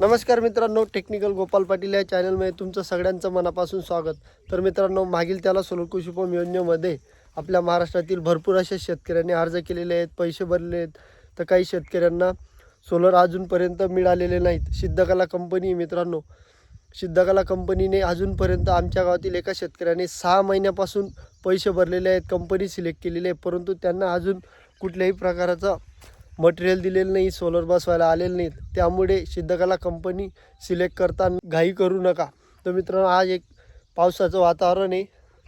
नमस्कार मित्रांनो टेक्निकल गोपाल पाटील या चॅनलमध्ये तुमचं सगळ्यांचं मनापासून स्वागत. तर मित्रांनो मागील त्याला सोलर योजनेमध्ये आपल्या महाराष्ट्रातील भरपूर अशा शेतकऱ्यांनी अर्ज केलेले आहेत पैसे भरले आहेत. तर काही शेतकऱ्यांना सोलर अजूनपर्यंत मिळालेले नाहीत. सिद्धकला कंपनी मित्रांनो सिद्धकला कंपनीने अजूनपर्यंत आमच्या गावातील एका शेतकऱ्याने सहा महिन्यापासून पैसे भरलेले आहेत कंपनी सिलेक्ट केलेली आहे. परंतु त्यांना अजून कुठल्याही प्रकाराचा मटेरियल दिलेलं नाही सोलर बसवायला आलेलं नाहीत. त्यामुळे सिद्धकला कंपनी सिलेक्ट करताना घाई करू नका. तर मित्रांनो आज एक पावसाचं वातावरण आहे.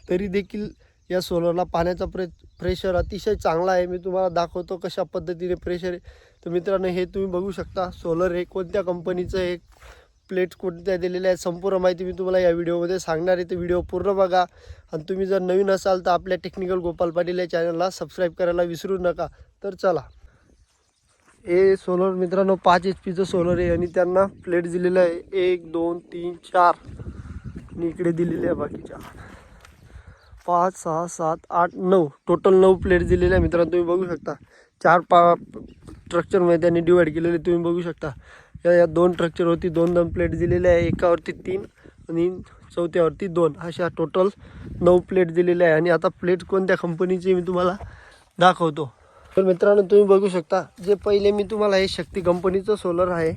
तरी देखील या सोलरला पाण्याचा प्रे प्रेशर अतिशय चांगला आहे. मी तुम्हाला दाखवतो कशा पद्धतीने प्रेशर आहे. तर मित्रांनो हे तुम्ही बघू शकता. सोलर हे कोणत्या कंपनीचं एक प्लेट कोणत्या दिलेल्या आहेत? संपूर्ण माहिती मी तुम्हाला या व्हिडिओमध्ये सांगणार आहे. तर व्हिडिओ पूर्ण बघा. आणि तुम्ही जर नवीन असाल तर आपल्या टेक्निकल गोपाल पाटील या चॅनलला सबस्क्राईब करायला विसरू नका. तर चला. हे सोलर मित्रांनो पाच एच पीचं सोलर आहे आणि त्यांना प्लेट दिलेलं आहे. एक दोन तीन चार. आणि इकडे दिलेले आहे बाकीच्या. पाच सहा सात आठ नऊ. टोटल नऊ प्लेट दिलेल्या आहे मित्रांनो तुम्ही बघू शकता. चार पा स्ट्रक्चरमध्ये त्यांनी डिवाईड केलेले तुम्ही बघू शकता. या या दोन स्ट्रक्चरवरती दोन दोन प्लेट दिलेल्या आहे. एकावरती तीन आणि चौथ्यावरती दोन. अशा टोटल नऊ प्लेट दिलेल्या आहे. आणि आता प्लेट कोणत्या कंपनीची मी तुम्हाला दाखवतो. तर मित्रांनो तुम्ही बघू शकता जे पहिले मी तुम्हाला हे शक्ती कंपनीचं सोलर आहे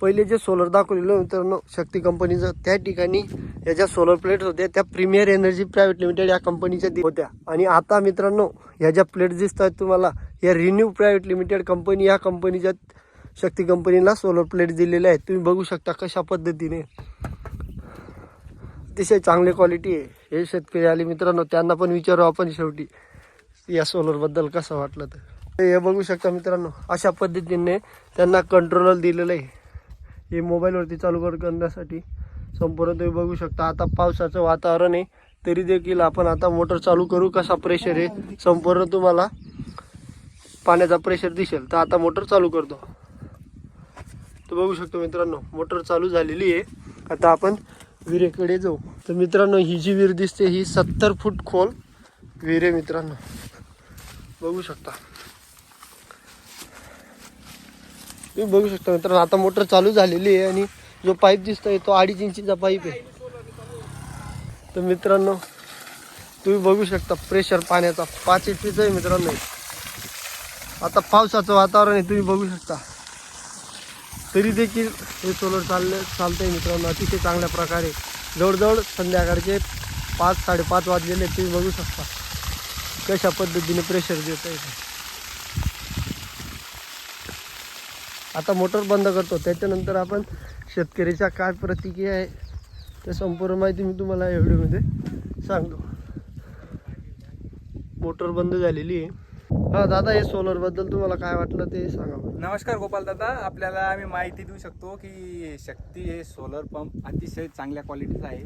पहिले जे सोलर दाखवलेलं मित्रांनो शक्ती कंपनीचं त्या ठिकाणी या ज्या सोलर प्लेट्स होत्या त्या प्रीमियर एनर्जी प्रायव्हेट लिमिटेड या कंपनीच्या होत्या. आणि आता मित्रांनो या ज्या प्लेट्स दिसतात तुम्हाला या रिन्यू प्रायव्हेट लिमिटेड कंपनी या कंपनीच्या शक्ती कंपनीला सोलर प्लेट दिलेल्या आहेत. तुम्ही बघू शकता कशा पद्धतीने. अतिशय चांगली क्वालिटी आहे. हे शेतकरी आले मित्रांनो त्यांना पण विचारू आपण शेवटी या सोलरबद्दल कसं वाटलं तर. हे बघू शकता मित्रांनो अशा पद्धतीने त्यांना कंट्रोलर दिलेलं आहे. हे मोबाईलवरती चालू कर- करण्यासाठी संपूर्ण तुम्ही बघू शकता. आता पावसाचं वातावरण आहे तरी देखील आपण आता मोटर चालू करू. कसा प्रेशर आहे संपूर्ण तुम्हाला पाण्याचा प्रेशर दिसेल. तर आता मोटर चालू करतो. तर बघू शकतो मित्रांनो मोटर चालू झालेली आहे. आता आपण विहिरेकडे जाऊ. तर मित्रांनो ही जी विहीर दिसते ही सत्तर फूट खोल विहीर आहे मित्रांनो. बघू शकता. तुम्ही बघू शकता मित्रांनो आता मोटर चालू झालेली आहे आणि जो पाईप दिसतोय तो अडीच इंचीचा पाईप आहे. तर मित्रांनो तुम्ही बघू शकता प्रेशर पाण्याचा पाच इंचीचा आहे मित्रांनो. आता पावसाचं वातावरण आहे तुम्ही बघू शकता. तरी देखील हे सोलर चालले चालतंय मित्रांनो अतिशय चांगल्या प्रकारे. जवळजवळ संध्याकाळचे पाच साडेपाच वाजलेले तुम्ही बघू शकता. कशा पद्धतीने प्रेशर देत आहे आता मोटर बंद करतो. त्याच्यानंतर आपण शेतकऱ्याच्या काय प्रतिक्रिया आहे ते संपूर्ण माहिती मी तुम्हाला या व्हिडिओमध्ये सांगतो. मोटर बंद झालेली आहे. हा दादा हे सोलरबद्दल तुम्हाला काय वाटलं ते सांगा नमस्कार गोपाल दादा. आपल्याला आम्ही माहिती देऊ शकतो की शक्ती हे सोलर पंप अतिशय चांगल्या क्वालिटीचा आहे.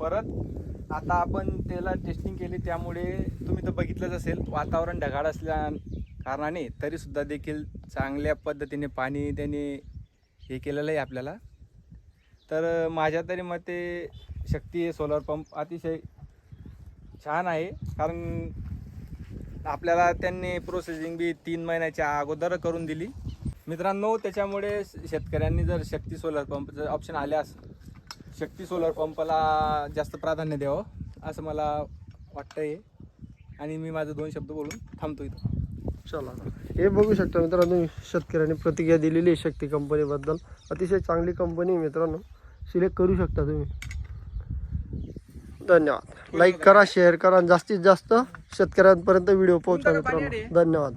परत आता आपण त्याला टेस्टिंग केली त्यामुळे तुम्ही तर बघितलंच असेल वातावरण ढगाळ असल्या कारणाने तरीसुद्धा देखील चांगल्या पद्धतीने पाणी त्याने हे केलेलं आहे आपल्याला. तर माझ्या तरी मते शक्ती हे सोलर पंप अतिशय छान आहे. कारण आपल्याला त्यांनी प्रोसेसिंग बी तीन महिन्याच्या अगोदर करून दिली. मित्रांनो त्याच्यामुळे शेतकऱ्यांनी जर शक्ती सोलर पंपचं ऑप्शन आल्यास शक्ती सोलर पंपला जास्त प्राधान्य द्यावं असं मला वाटतं आहे आणि मी माझं दोन शब्द बोलून थांबतो इथं. चला. हे बघू शकता मित्रांनो शेतकऱ्यांनी प्रतिक्रिया दिलेली आहे शक्ती कंपनीबद्दल अतिशय चांगली कंपनी आहे मित्रांनो. सिलेक्ट करू शकता तुम्ही. धन्यवाद. लाईक करा शेअर करा आणि जास्तीत जास्त शेतकऱ्यांपर्यंत व्हिडिओ पोहोचा मित्रांनो. धन्यवाद.